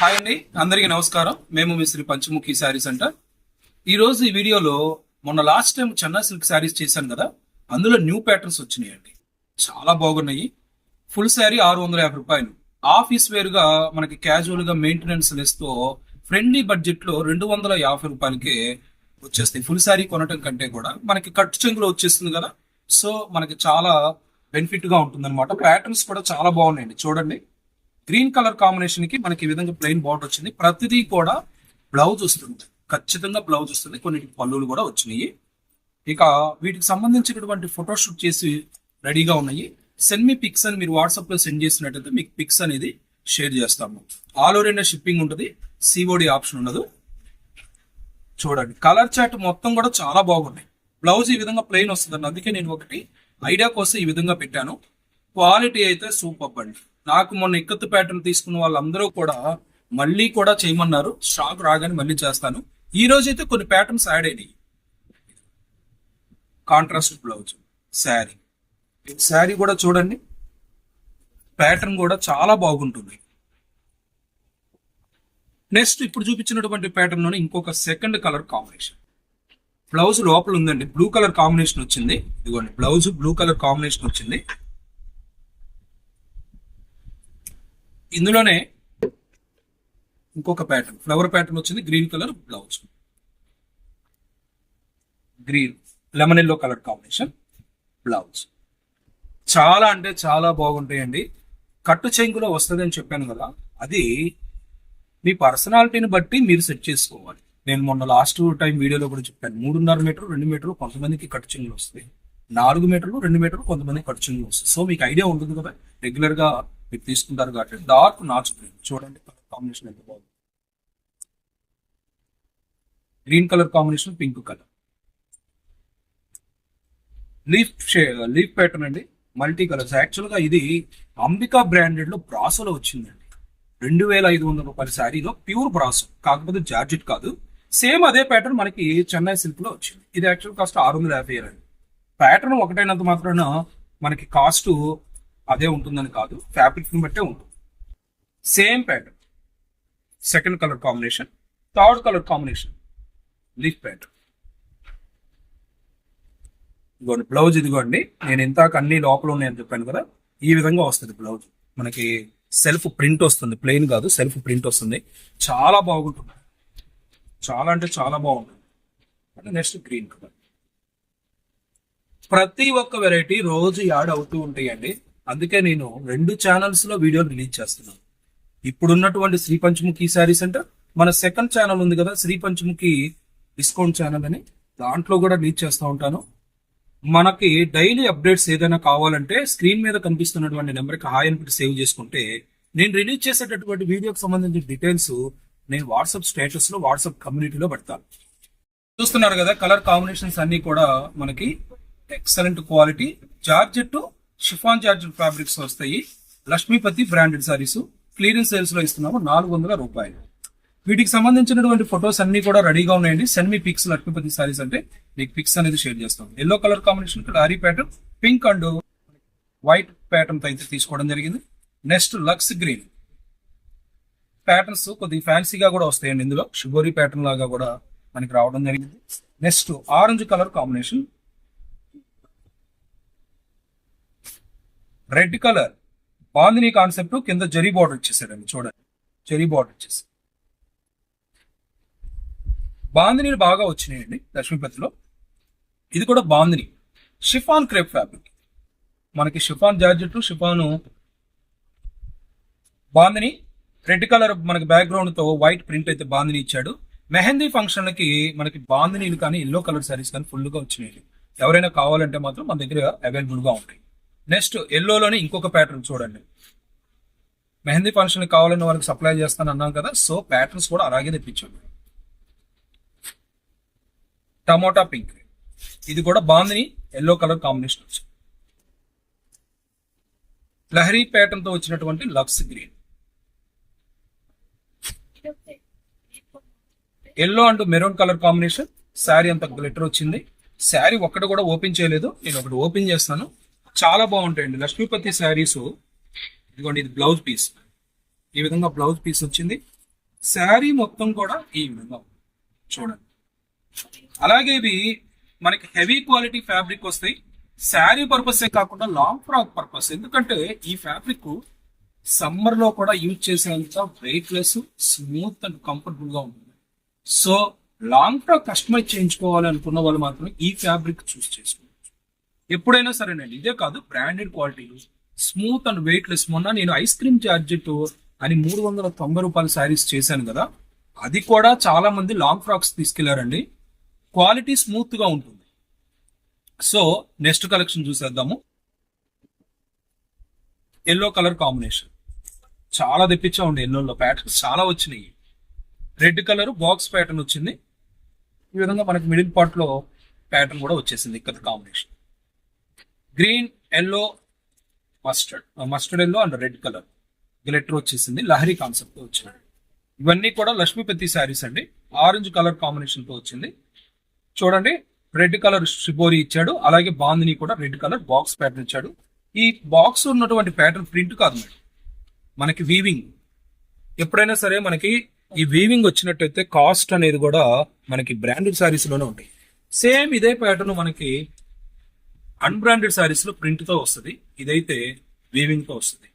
Hi అండి. అందరికీ నమస్కారం. మేము మీ శ్రీ పంచముఖి శారీస్ అంట. ఈరోజు ఈ వీడియోలో మొన్న last time Chennai silk sarees చేశాను కదా అందులో న్యూ ప్యాటర్న్స్ వచ్చినాయండి. చాలా బాగున్నాయి. ఫుల్ శారీ ఆరు వందల యాభై రూపాయలు. ఆఫీస్ వేర్గా మనకి క్యాజువల్గా మెయింటెనెన్స్ లెస్తో ఫ్రెండ్లీ బడ్జెట్లో రెండు వందల యాభై రూపాయలకే వచ్చేస్తాయి. ఫుల్ శారీ కొనటం కంటే కూడా మనకి కట్టు చెంగులో వచ్చేస్తుంది కదా. సో మనకి చాలా బెనిఫిట్గా ఉంటుందన్నమాట. ప్యాటర్న్స్ కూడా చాలా బాగున్నాయండి. చూడండి. గ్రీన్ కలర్ కాంబినేషన్కి మనకి ఈ విధంగా ప్లెయిన్ బార్డర్ వచ్చింది. ప్రతిదీ కూడా బ్లౌజ్ వస్తుంది. ఖచ్చితంగా బ్లౌజ్ వస్తుంది. కొన్ని పళ్ళులు కూడా వచ్చినాయి. ఇక వీటికి సంబంధించినటువంటి ఫోటోషూట్ చేసి రెడీగా ఉన్నాయి. సెండ్ మీ పిక్స్ అని మీరు వాట్సాప్లో సెండ్ చేసినట్టయితే మీకు పిక్స్ అనేది షేర్ చేస్తాము. ఆల్ ఓవర్ ఇండియా షిప్పింగ్ ఉంటుంది. సిఓడి ఆప్షన్ ఉండదు. చూడండి. కలర్ చాట్ మొత్తం కూడా చాలా బాగున్నాయి. బ్లౌజ్ ఈ విధంగా ప్లెయిన్ వస్తుంది అందుకే నేను ఒకటి ఐడియా కోసం ఈ విధంగా పెట్టాను. క్వాలిటీ అయితే సూపర్ అండి. నాకు మొన్న ఇక్కత్తు ప్యాటర్న్ తీసుకున్న వాళ్ళందరూ కూడా మళ్ళీ కూడా చేయమన్నారు. స్టాక్ రాగానే మళ్ళీ చేస్తాను. ఈ రోజు అయితే కొన్ని ప్యాటర్న్స్ యాడ్ అయినాయి. కాంట్రాస్ట్ బ్లౌజ్ శారీ శారీ కూడా చూడండి. ప్యాటర్న్ కూడా చాలా బాగుంటుంది. నెక్స్ట్ ఇప్పుడు చూపించినటువంటి ప్యాటర్న్లోనే ఇంకొక సెకండ్ కలర్ కాంబినేషన్ బ్లౌజ్ లోపల ఉందండి. బ్లూ కలర్ కాంబినేషన్ వచ్చింది. ఇదిగోండి. బ్లౌజ్ బ్లూ కలర్ కాంబినేషన్ వచ్చింది. ఇందులోనే ఇంకొక ప్యాటర్న్ ఫ్లవర్ ప్యాటర్న్ వచ్చింది green colour blouse green lemon yellow colour combination blouse చాలా అంటే చాలా బాగుంటాయండి. కట్టు చెంగులో వస్తుంది అని చెప్పాను కదా అది మీ పర్సనాలిటీని బట్టి మీరు సెట్ చేసుకోవాలి. నేను మొన్న లాస్ట్ టైం వీడియోలో కూడా చెప్పాను మూడున్నర మీటర్ రెండు మీటర్లు కొంతమందికి కట్టు చెంగులు వస్తాయి. నాలుగు మీటర్లు రెండు మీటర్లు కొంతమంది కట్టు చెంగులు వస్తాయి. సో మీకు ఐడియా ఉంటుంది కదా రెగ్యులర్గా మీరు తీసుకుంటారు కాబట్టి డార్క్ నాచు గ్రీన్. చూడండి కాంబినేషన్ ఎంత బాగుంది. Green colour combination pink colour. Leaf leaf pattern అండి మల్టీ కలర్స్. యాక్చువల్గా ఇది అంబికా బ్రాండెడ్లో బ్రాసోలో వచ్చిందండి. రెండు వేల ఐదు వందల రూపాయల శారీలో ప్యూర్ బ్రాసో కాకపోతే జార్జెట్ కాదు. సేమ్ అదే ప్యాటర్న్ మనకి చెన్నై సిల్క్లో వచ్చింది. ఇది యాక్చువల్ కాస్ట్ ఆరు వందల యాభై అండి ప్యాటర్న్ ఒకటైనంత మాత్రాన మనకి కాస్ట్ అదే ఉంటుందని కాదు ఫ్యాబ్రిక్ బట్టే ఉంటుంది. Same pattern second colour combination third colour combination leaf pattern ఇదిగోండి బ్లౌజ్ ఇదిగోండి. నేను ఇంతాక అన్ని లోపల ఉన్నాయని చెప్పాను కదా ఈ విధంగా వస్తుంది బ్లౌజ్ మనకి సెల్ఫ్ ప్రింట్ వస్తుంది ప్లెయిన్ కాదు సెల్ఫ్ ప్రింట్ వస్తుంది. చాలా బాగుంటుంది. చాలా అంటే చాలా బాగుంటుంది. అంటే నెక్స్ట్ గ్రీన్ కలర్ ప్రతి ఒక్క వెరైటీ రోజు యాడ్ అవుతూ ఉంటాయండి. అందుకే నేను రెండు ఛానల్స్లో వీడియోలు రిలీజ్ చేస్తున్నాను. ఇప్పుడున్నటువంటి శ్రీ పంచముఖి శారీస్ అంటే మన సెకండ్ ఛానల్ ఉంది కదా శ్రీ పంచముఖి డిస్కౌంట్ ఛానల్ అని. దాంట్లో కూడా రిలీజ్ చేస్తూ ఉంటాను. మనకి డైలీ అప్డేట్స్ ఏదైనా కావాలంటే స్క్రీన్ మీద కనిపిస్తున్నటువంటి నెంబర్కి హాయ్ అని పెట్టి సేవ్ చేసుకుంటే నేను రిలీజ్ చేసేటటువంటి వీడియోకి సంబంధించిన డీటెయిల్స్ నేను వాట్సాప్ స్టేటస్లో వాట్సాప్ కమ్యూనిటీలో పెడతాను. చూస్తున్నారు కదా కలర్ కాంబినేషన్స్ అన్ని కూడా మనకి excellent quality georgette chiffon georgette fabrics వస్తాయి. లక్ష్మీపతి బ్రాండెడ్ సారీస్ క్లియరెన్స్ సేల్స్లో ఇస్తున్నాము నాలుగు వందల రూపాయలు. వీటికి సంబంధించినటువంటి ఫొటోస్ అన్ని కూడా రెడీగా ఉన్నాయండి. సెండ్ మీ పిక్స్ లక్ష్మీపతి సారీస్ అంటే మీకు పిక్స్ అనేది షేర్ చేస్తాం yellow colour combination lorry pattern pink and white pattern అయితే తీసుకోవడం జరిగింది. నెక్స్ట్ లక్స్ గ్రీన్ ప్యాటర్న్స్ కొద్దిగా ఫ్యాన్సీగా కూడా వస్తాయండి ఇందులో. షుగోరీ ప్యాటర్న్ లాగా కూడా మనకి రావడం జరిగింది. Next orange colour combination red colour. Bandhani concept కింద జరీ బార్డర్ ఇచ్చేసాడండి చూడండి. జరీ బార్డర్ ఇచ్చేసి. బాందినీలు బాగా వచ్చినాయండి లక్ష్మీపతిలో. ఇది కూడా బాందిని. Chiffon crepe fabric. మనకి chiffon georgette chiffon bandhani. Red colour మనకి బ్యాక్గ్రౌండ్తో వైట్ ప్రింట్ అయితే బాందిని ఇచ్చాడు. మెహందీ ఫంక్షన్లకి మనకి బాందినీలు కానీ ఎల్లో కలర్ సారీస్ కానీ ఫుల్గా వచ్చినాయి ఎవరైనా కావాలంటే మాత్రం మన దగ్గర అవైలబుల్గా ఉంటాయి. నెక్స్ట్ ఎల్లోలోనే ఇంకొక ప్యాటర్న్ చూడండి. మెహందీ ఫంక్షన్ కావాలని వాళ్ళకి సప్లై చేస్తాను అన్నాం కదా సో ప్యాటర్న్స్ కూడా అలాగే తెప్పించండి టమోటా పింక్ ఇది కూడా బాగుంది ఎల్లో కలర్ కాంబినేషన్ వచ్చింది లహరీ ప్యాటర్న్తో వచ్చినటువంటి Lux green. Yellow and maroon colour combination sari అంత గ్లిటర్ వచ్చింది. శారీ ఒక్కటి కూడా ఓపెన్ చేయలేదు నేను ఒకటి ఓపెన్ చేస్తాను. చాలా బాగుంటాయండి. లక్ష్మీపతి శారీస్. ఇదిగోండి ఇది బ్లౌజ్ పీస్. ఈ విధంగా బ్లౌజ్ పీస్ వచ్చింది. శారీ మొత్తం కూడా ఈ విధంగా చూడండి. అలాగే ఇవి మనకి హెవీ క్వాలిటీ ఫ్యాబ్రిక్ వస్తాయి. శారీ పర్పసే కాకుండా లాంగ్ ఫ్రాక్ పర్పస్. ఎందుకంటే ఈ ఫ్యాబ్రిక్ సమ్మర్లో కూడా యూజ్ చేసేంత వెయిట్లెస్ స్మూత్ అండ్ కంఫర్టబుల్గా ఉంటుంది. సో లాంగ్ ఫ్రాక్ కస్టమైజ్ చేయించుకోవాలి అనుకున్న వాళ్ళు మాత్రం ఈ ఫ్యాబ్రిక్ చూస్ చేసుకోవచ్చు ఎప్పుడైనా సరేనండి ఇదే కాదు బ్రాండెడ్ క్వాలిటీలు స్మూత్ అండ్ వెయిట్ లెస్ మొన్న నేను ఐస్ క్రీమ్ చార్జెట్ అని మూడు వందల తొంభై రూపాయల శారీస్ చేశాను కదా అది కూడా చాలా మంది లాంగ్ ఫ్రాక్స్ తీసుకెళ్ళారండి. క్వాలిటీ స్మూత్గా ఉంటుంది. సో నెక్స్ట్ కలెక్షన్ చూసేద్దాము. ఎల్లో కలర్ కాంబినేషన్ చాలా తెప్పించామండి ఎల్లోలో ప్యాటర్న్స్ చాలా వచ్చినాయి. రెడ్ కలర్ బాక్స్ ప్యాటర్న్ వచ్చింది. ఈ విధంగా మనకి మిడిల్ పార్ట్లో ప్యాటర్న్ కూడా వచ్చేసింది ఇక్కడ combination green yellow mustard. Mustard yellow and red colour. Glitter వచ్చేసింది. లహరి కాన్సెప్ట్తో వచ్చింది. ఇవన్నీ కూడా లక్ష్మీపతి శారీస్ అండి. ఆరెంజ్ కలర్ కాంబినేషన్తో వచ్చింది. చూడండి రెడ్ కలర్ షిబోరి ఇచ్చాడు. అలాగే బాందిని కూడా రెడ్ కలర్ బాక్స్ ప్యాటర్న్ ఇచ్చాడు. ఈ బాక్స్ ఉన్నటువంటి ప్యాటర్న్ ప్రింట్ కాదు మేడం. మనకి వీవింగ్ ఎప్పుడైనా సరే మనకి ఈ వీవింగ్ వచ్చినట్టయితే కాస్ట్ అనేది కూడా మనకి బ్రాండెడ్ శారీస్లోనే ఉంటాయి. సేమ్ ఇదే ప్యాటర్న్ మనకి అన్బ్రాండెడ్ శారీస్లో లో వస్తుంది. ఇదైతే వీవింగ్తో వస్తుంది.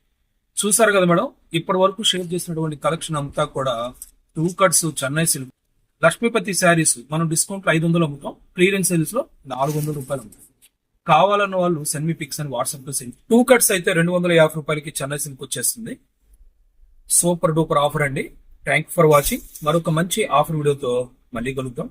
చూసారు కదా మేడం? ఇప్పటి వరకు షేర్ చేసినటువంటి కలెక్షన్ అంతా కూడా two cuts Chennai silk Lakshmipathi sarees మనం డిస్కౌంట్ ఐదు వందలు అమ్ముతాం. క్లియరెన్స్ సేల్స్లో నాలుగు వందల రూపాయలు అమ్ముతాం. కావాలన్న వాళ్ళు సెన్మీ పిక్స్ అని వాట్సాప్లో సెండ్ టూ కట్స్ అయితే రెండు వందల యాభై రూపాయలకి చెన్నై సిల్క్ వచ్చేస్తుంది. సూపర్ డూపర్ ఆఫర్ అండి. థ్యాంక్ ఫర్ వాచింగ్ మరొక మంచి ఆఫర్ వీడియోతో మళ్ళీ కలుద్దాం.